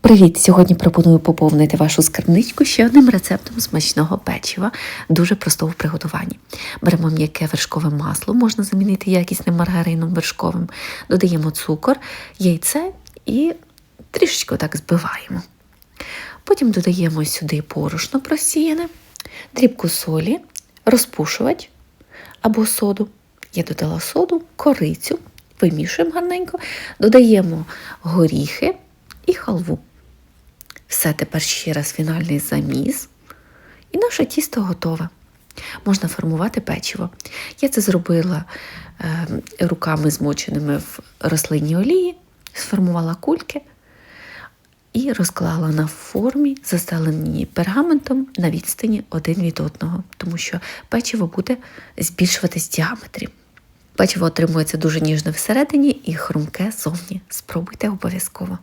Привіт! Сьогодні пропоную поповнити вашу скарбничку ще одним рецептом смачного печива, дуже простого в приготуванні. Беремо м'яке вершкове масло, можна замінити якісним маргарином вершковим, додаємо цукор, яйце і трішечки так збиваємо. Потім додаємо сюди порошно просіяне, дрібку солі, розпушувач або соду. Я додала соду, корицю, вимішуємо гарненько, додаємо горіхи і халву. Все тепер ще раз фінальний заміс. І наше тісто готове. Можна формувати печиво. Я це зробила е, руками змоченими в рослинній олії, сформувала кульки і розклала на формі, застелені пергаментом на відстані один від одного, тому що печиво буде збільшуватись в діаметрі. Печиво отримується дуже ніжне всередині і хрумке зовні. Спробуйте обов'язково.